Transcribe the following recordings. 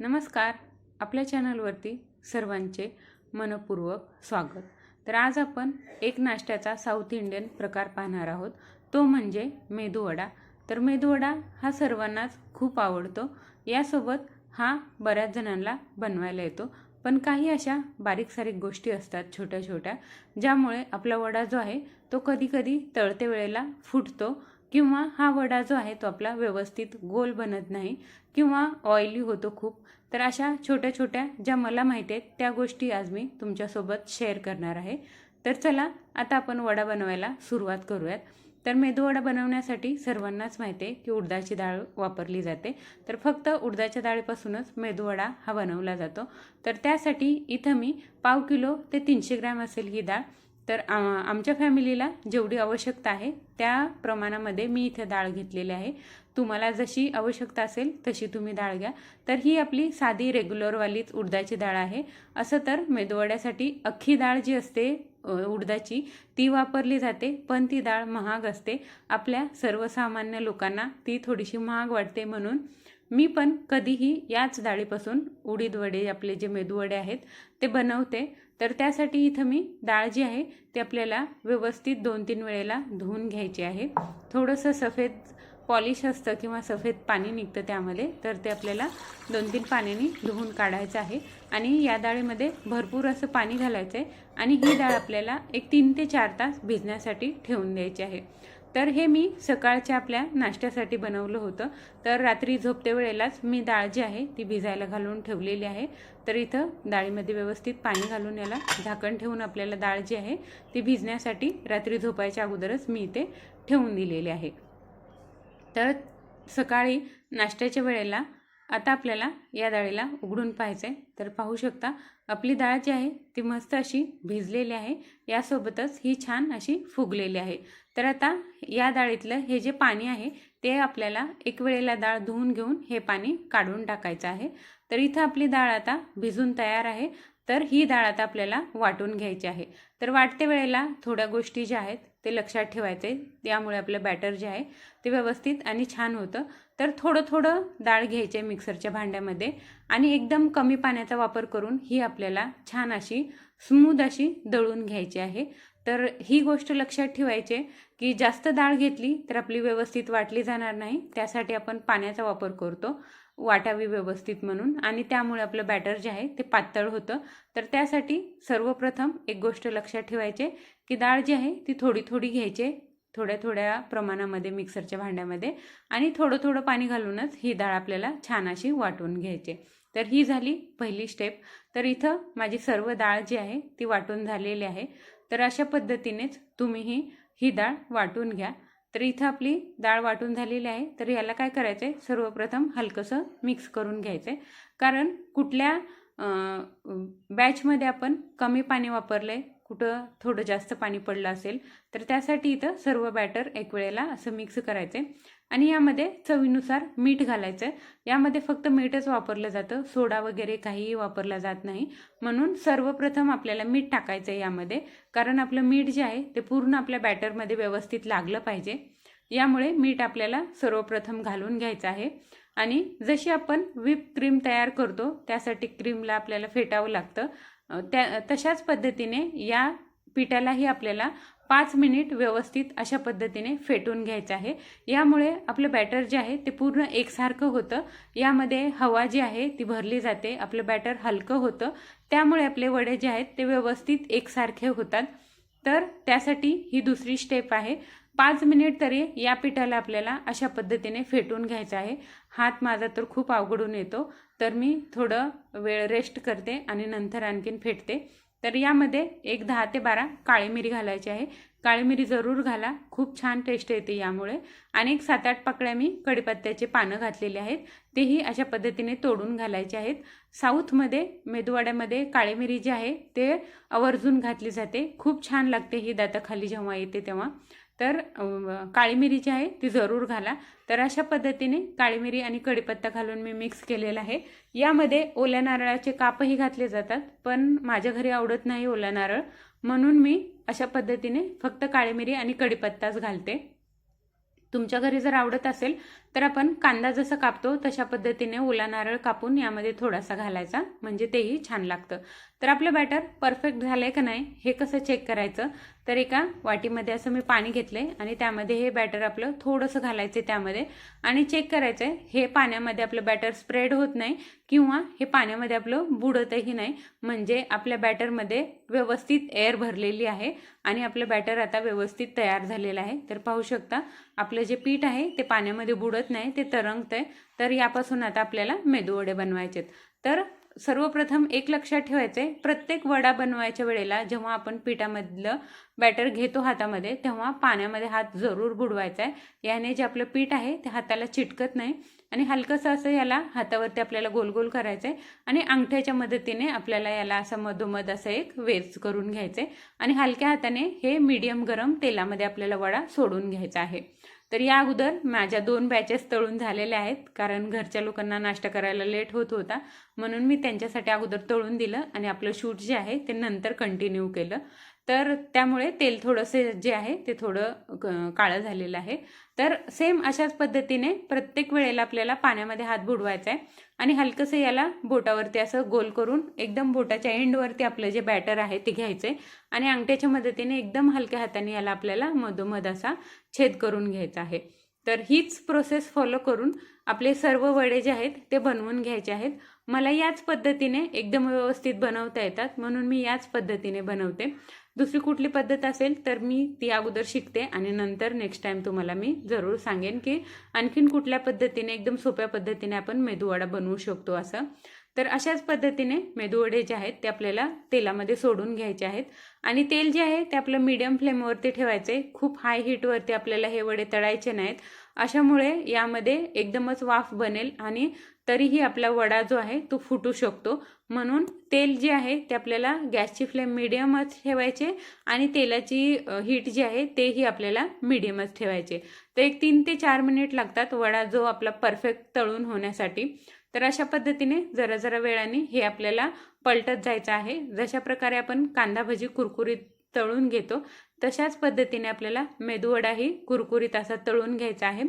नमस्कार. आपल्या चॅनलवरती सर्वांचे मनपूर्वक स्वागत. तर आज आपण एक नाश्त्याचा साऊथ इंडियन प्रकार पाहणार आहोत. तो म्हणजे मेदूवडा. तर मेदूवडा हा सर्वांनाच खूप आवडतो. यासोबत हा बऱ्याच जणांना बनवायला येतो. पण काही अशा बारीक सारीक गोष्टी असतात छोट्या छोट्या ज्यामुळे आपला वडा जो आहे तो कधीकधी तळते वेळेला फुटतो किंवा हा वडा जो आहे तो आपला व्यवस्थित गोल बनत नाही किंवा ऑइली होतो खूप तर अशा छोट्या छोट्या ज्या मला माहिती आहेत त्या गोष्टी आज मी तुमच्यासोबत शेअर करणार आहे. तर चला आता आपण वडा बनवायला सुरुवात करूयात. तर मेदूवडा बनवण्यासाठी सर्वांनाच माहिती आहे की उडदाची डाळ वापरली जाते. तर फक्त उडदाच्या डाळीपासूनच मेदूवडा हा बनवला जातो. तर त्यासाठी इथं मी पाव किलो ते तीनशे ग्रॅम असेल ही डाळ तर आ- आमच्या फॅमिलीला जेवढी आवश्यकता आहे त्या प्रमाणामध्ये मी इथे डाळ घेतलेली आहे. तुम्हाला जशी आवश्यकता असेल तशी तुम्ही डाळ घ्या. तर ही आपली साधी रेग्युलरवालीच उडदाची डाळ आहे. असं तर मेदवड्यासाठी अख्खी डाळ जी असते उडदाची ती वापरली जाते पण ती डाळ महाग असते. आपल्या सर्वसामान्य लोकांना ती थोडीशी महाग वाटते म्हणून मी पण कधीही याच डाळीपासून उडीद वडे आपले जे मेदूवडे आहेत ते बनवते. तर त्यासाठी इथं मी डाळ जी आहे ती आपल्याला व्यवस्थित दोन तीन वेळेला धुवून घ्यायची आहे. थोडंसं सफेद पॉलिश असतं किंवा सफेद पाणी निघतं त्यामध्ये तर ते आपल्याला दोन तीन पाण्याने धुवून काढायचं आहे. आणि या डाळीमध्ये भरपूर असं पाणी घालायचं आहे आणि ही डाळ आपल्याला एक तीन ते चार तास भिजण्यासाठी ठेवून द्यायची आहे. तर हे मी सकाळच्या आपल्या नाश्त्यासाठी बनवलं होतं. तर रात्री झोपते वेळेलाच मी डाळ जी आहे ती भिजायला घालून ठेवलेली आहे. तर इथं डाळीमध्ये व्यवस्थित पाणी घालून याला झाकण ठेवून आपल्याला डाळ जी आहे ती भिजण्यासाठी रात्री झोपायच्या अगोदरच मी इथे ठेवून दिलेली आहे. तर सकाळी नाश्त्याच्या वेळेला आता आपल्याला या डाळीला उघडून पाहायचं आहे तर पाहू शकता आपली डाळ जी आहे ती मस्त अशी भिजलेली आहे. यासोबतच ही छान अशी फुगलेली आहे. तर आता या डाळीतलं हे जे पाणी आहे ते आपल्याला एक वेळेला डाळ धुवून घेऊन हे पाणी काढून टाकायचं आहे. तर इथं आपली डाळ आता भिजून तयार आहे. तर ही डाळ आता आपल्याला वाटून घ्यायची आहे. तर वाटते वेळेला थोड्या गोष्टी ज्या आहेत ते लक्षात ठेवायचे. त्यामुळे आपलं बॅटर जे आहे ते व्यवस्थित आणि छान होतं. तर थोडं थोडं डाळ घ्यायची आहे मिक्सरच्या भांड्यामध्ये आणि एकदम कमी पाण्याचा वापर करून ही आपल्याला छान अशी स्मूद अशी दळून घ्यायची आहे. तर ही गोष्ट लक्षात ठेवायची की जास्त डाळ घेतली तर आपली व्यवस्थित वाटली जाणार नाही. त्यासाठी आपण पाण्याचा वापर करतो वाटावी व्यवस्थित म्हणून. आणि त्यामुळे आपलं बॅटर जे आहे ते पातळ होतं. तर त्यासाठी सर्वप्रथम एक गोष्ट लक्षात ठेवायची की डाळ जी आहे ती थोडी थोडी घ्यायची. थोड्या थोड्या प्रमाणामध्ये मिक्सरच्या भांड्यामध्ये आणि थोडं थोडं पाणी घालूनच ही डाळ आपल्याला छान अशी वाटून घ्यायची. तर ही झाली पहिली स्टेप तर इथं माझी सर्व डाळ जी आहे ती वाटून झालेली आहे. तर अशा पद्धतीनेच तुम्हीही ही डाळ वाटून घ्या. तर इथं आपली डाळ वाटून झालेली आहे. तर याला काय करायचं आहे सर्वप्रथम हलकंसं मिक्स करून घ्यायचं आहे कारण कुठल्या बॅचमध्ये आपण कमी पाणी वापरलं आहे कुठं थोडं जास्त पाणी पडलं असेल तर त्यासाठी इथं सर्व बॅटर एक वेळेला असं मिक्स करायचं. आहे आणि यामध्ये चवीनुसार मीठ घालायचं. आहे यामध्ये फक्त मीठच वापरलं जातं. सोडा वगैरे काहीही वापरला जात नाही. म्हणून सर्वप्रथम आपल्याला मीठ टाकायचं आहे यामध्ये. कारण आपलं मीठ जे आहे ते पूर्ण आपल्या बॅटरमध्ये व्यवस्थित लागलं पाहिजे. यामुळे मीठ आपल्याला सर्वप्रथम घालून घ्यायचं आहे. आणि जशी आपण व्हिप क्रीम तयार करतो त्यासाठी क्रीमला आपल्याला फेटावं लागतं. त्या तशाच पद्धतीने या पिठालाही आपल्याला पाच मिनिट व्यवस्थित अशा पद्धतीने फेटून घ्यायचं आहे. यामुळे आपलं बॅटर जे आहे ते पूर्ण एकसारखं होतं. यामध्ये हवा जी आहे ती भरली जाते आपलं बॅटर हलकं होतं. त्यामुळे आपले वडे जे आहेत ते व्यवस्थित एकसारखे होतात. तर त्यासाठी ही दुसरी स्टेप आहे. पाच मिनिट तरी या पिठाला आपल्याला अशा पद्धतीने फेटून घ्यायचं आहे. हात माझा तर खूप अवघडून येतो. तर मी थोडं वेळ रेस्ट करते आणि नंतर आणखीन फेटते. तर यामध्ये एक दहा ते बारा काळी मिरी घालायची आहे. काळी मिरी जरूर घाला. खूप छान टेस्ट येते यामुळे. आणि एक सात आठ पकड्या मी कडीपत्त्याचे पानं घातलेले आहेत. तेही अशा पद्धतीने तोडून घालायचे आहेत. साऊथमध्ये मेदूवाड्यामध्ये काळी मिरी जी आहे ते आवर्जून घातली जाते. खूप छान लागते ही दाताखाली जेव्हा येते तेव्हा. तर काळी मिरी जी आहे ती जरूर घाला. तर अशा पद्धतीने काळी मिरी आणि कढीपत्ता घालून मी मिक्स केलेला आहे. यामध्ये ओल्या नारळाचे कापही घातले जातात पण माझ्या घरी आवडत नाही ओला नारळ. म्हणून मी अशा पद्धतीने फक्त काळी मिरी आणि कढीपत्ताच घालते. तुमच्या घरी जर आवडत असेल तर आपण कांदा जसं कापतो तशा पद्धतीने ओला नारळ कापून यामध्ये थोडासा घालायचा म्हणजे तेही छान लागतं. तर आपलं बॅटर परफेक्ट झालंय का नाही हे कसं चेक करायचं? तर एका वाटीमध्ये असं मी पाणी घेतलंय आणि त्यामध्ये हे बॅटर आपलं थोडंसं घालायचं त्यामध्ये. आणि चेक करायचंय हे पाण्यामध्ये आपलं बॅटर स्प्रेड होत नाही किंवा हे पाण्यामध्ये आपलं बुडतही नाही. म्हणजे आपल्या बॅटरमध्ये व्यवस्थित एअर भरलेली आहे आणि आपलं बॅटर आता व्यवस्थित तयार झालेलं आहे. तर पाहू शकता आपलं जे पीठ आहे ते पाण्यामध्ये बुडत नाही ते तरंगतंय. तर यापासून आता आपल्याला मेदूवडे बनवायचे तर सर्वप्रथम एक लक्षात ठेवायचं आहे प्रत्येक वडा बनवायच्या वेळेला जेव्हा आपण पिठामधलं बॅटर घेतो हातामध्ये तेव्हा पाण्यामध्ये हात जरूर बुडवायचा आहे याने जे आपलं पीठ आहे ते हाताला चिटकत नाही आणि हलकंसं असं याला हातावरती आपल्याला गोल गोल करायचं आहे आणि अंगठ्याच्या मदतीने आपल्याला याला असं मधोमध असं एक वेच करून घ्यायचं आहे आणि हलक्या हाताने हे मीडियम गरम तेलामध्ये आपल्याला वडा सोडून घ्यायचा आहे. तर या अगोदर माझ्या दोन बॅचेस तळून झालेल्या आहेत कारण घरच्या लोकांना नाश्ता करायला लेट होत होता. म्हणून मी त्यांच्यासाठी अगोदर तळून दिलं आणि आपलं शूट जे आहे ते नंतर कंटिन्यू केलं. तर त्यामुळे तेल थोडंसं जे आहे ते थोडं काळं झालेलं आहे. तर सेम अशाच पद्धतीने प्रत्येक वेळेला आपल्याला पाण्यामध्ये हात बुडवायचा आहे आणि हलकंसं याला बोटावरती असं गोल करून एकदम बोटाच्या एंडवरती आपलं जे बॅटर आहे ते घ्यायचं आहे आणि अंगठ्याच्या मदतीने एकदम हलक्या हाताने याला आपल्याला मधोमध असा छेद करून घ्यायचा आहे. तर हीच प्रोसेस फॉलो करून आपले सर्व वडे जे आहेत ते बनवून घ्यायचे आहेत. मला याच पद्धतीने एकदम व्यवस्थित बनवता येतात म्हणून मी याच पद्धतीने बनवते. दुसरी कुठली पद्धत असेल तर मी ती अगोदर शिकते आणि नंतर नेक्स्ट टाइम तुम्हाला मी जरूर सांगेन की आणखीन कुठल्या पद्धतीने एकदम सोप्या पद्धतीने आपण मेदूवडा बनवू शकतो असं. तर अशाच पद्धतीने मेदूवडे जे आहेत ते आपल्याला तेलामध्ये सोडून घ्यायचे आहेत. आणि तेल जे आहे ते आपलं मीडियम फ्लेमवरती ठेवायचे. खूप हाय हीटवरती आपल्याला हे वडे तळायचे नाहीत. अशामुळे यामध्ये एकदमच वाफ बनेल आणि तरीही आपला वडा जो आहे तो फुटू शकतो. म्हणून तेल जे आहे ते आपल्याला गॅसची फ्लेम मिडियमच ठेवायचे आणि तेलाची हीट जी आहे तेही आपल्याला मिडियमच ठेवायचे. तर एक तीन ते चार मिनिट लागतात वडा जो आपला परफेक्ट तळून होण्यासाठी. तर अशा पद्धतीने जरा जरा वेळाने हे आपल्याला पलटत जायचं आहे. जशा प्रकारे आपण कांदा भजी कुरकुरीत तळून घेतो. तशाच पद्धतीने आपल्याला मेदूवडाही कुरकुरीत असा तळून घ्यायचा आहे.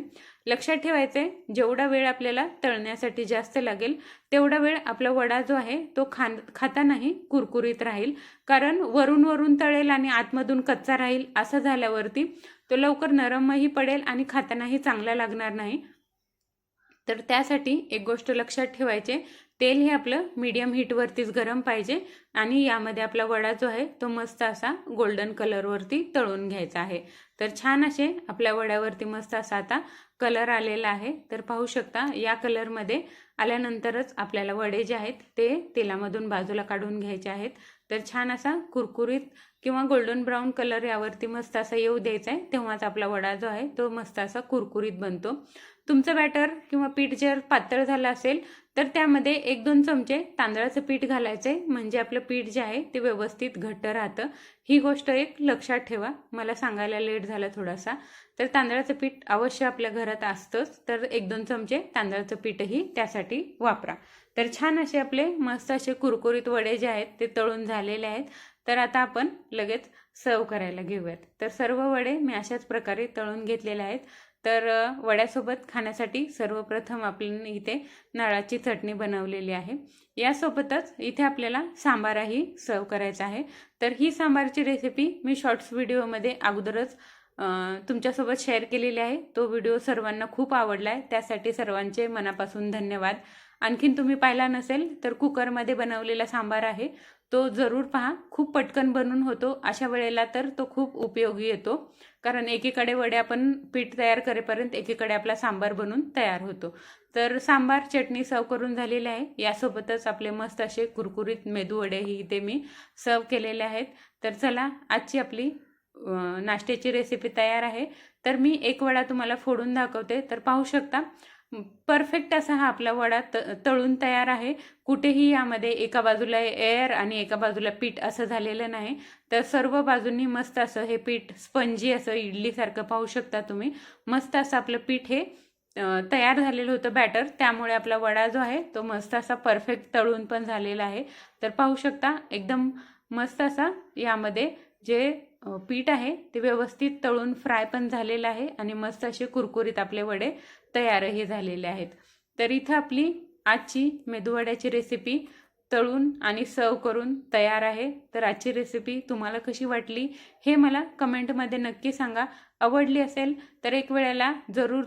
लक्षात ठेवायचं आहे जेवढा वेळ आपल्याला तळण्यासाठी जास्त लागेल तेवढा वेळ आपला वडा जो आहे तो खान खातानाही कुरकुरीत राहील. कारण वरून वरून तळेल आणि आतमधून कच्चा राहील असं झाल्यावरती तो लवकर नरमही पडेल आणि खातानाही चांगला लागणार नाही. तर त्यासाठी एक गोष्ट लक्षात ठेवायचे तेल हे आपलं मीडियम हीटवरतीच गरम पाहिजे आणि यामध्ये आपला वडा जो आहे तो मस्त असा गोल्डन कलरवरती तळून घ्यायचा आहे. तर छान असे आपल्या वड्यावरती मस्त असा आता कलर आलेला आहे. तर पाहू शकता या कलरमध्ये आल्यानंतरच आपल्याला वडे जे आहेत ते तेलामधून बाजूला काढून घ्यायचे आहेत. तर छान असा कुरकुरीत किंवा गोल्डन ब्राऊन कलर यावरती मस्त असा येऊ द्यायचा आहे. तेव्हाच आपला वडा जो आहे तो मस्त असा कुरकुरीत बनतो. तुमचं बॅटर किंवा पीठ जर पातळ झालं असेल तर त्यामध्ये एक दोन चमचे तांदळाचं पीठ घालायचे म्हणजे आपलं पीठ जे आहे ते व्यवस्थित घट्ट राहतं. ही गोष्ट एक लक्षात ठेवा. मला सांगायला लेट झाला थोडासा. तर तांदळाचं पीठ अवश्य आपल्या घरात असतंच. तर एक दोन चमचे तांदळाचं पीठही त्यासाठी वापरा. तर छान असे आपले मस्त असे कुरकुरीत वडे जे आहेत ते तळून झालेले आहेत. तर आता आपण लगेच सर्व करायला घेऊयात. तर सर्व वडे मी अशाच प्रकारे तळून घेतलेले आहेत. तर वड्यासोबत खाण्यासाठी सर्वप्रथम आपण इथे नळाची चटणी बनवलेली आहे. यासोबतच इथे आपल्याला सांबारही सर्व करायचा आहे. तर ही सांबारची रेसिपी मी शॉर्ट्स व्हिडिओमध्ये अगोदरच तुमच्यासोबत शेअर केलेली आहे. तो व्हिडिओ सर्वांना खूप आवडला आहे त्यासाठी सर्वांचे मनापासून धन्यवाद. आणखीन तुम्ही पाहिला नसेल तर कुकरमध्ये बनवलेला सांबार आहे. तो जरूर पहा. खूप पटकन बनून होतो. अशा वेळेला तर तो खूप उपयोगी येतो. कारण एकीकडे वडे आपण पीठ तयार करेपर्यंत एकीकडे आपला सांबार बनून तयार होतो. तर सांबार चटणी सर्व करून झालेली आहे. यासोबतच आपले मस्त असे कुरकुरीत मेदू वडेही ते मी सर्व केलेले आहेत. तर चला आजची आपली नाश्त्याची रेसिपी तयार आहे. तर मी एक वडा तुम्हाला फोडून दाखवते. तर पाहू शकता परफेक्ट असा हा आपला वडा त तळून तयार आहे. कुठेही यामध्ये एका बाजूला एअर आणि एका बाजूला पीठ असं झालेलं नाही. तर सर्व बाजूंनी मस्त असं हे पीठ स्पंजी असं इडलीसारखं पाहू शकता तुम्ही. मस्त असं आपलं पीठ हे तयार झालेलं होतं बॅटर त्यामुळे आपला वडा जो आहे तो मस्त असा परफेक्ट तळून पण झालेला आहे. तर पाहू शकता एकदम मस्त असा यामध्ये जे पीठ आहे ते व्यवस्थित तळून फ्राय पण झालेलं आहे आणि मस्त असे कुरकुरीत आपले वडे तयारही झालेले आहेत. तर इथं आपली आजची मेदूवड्याची रेसिपी तळून आणि सर्व करून तयार आहे. तर आजची रेसिपी तुम्हाला कशी वाटली हे मला कमेंटमध्ये नक्की सांगा. आवडली असेल तर एक वेळेला जरूर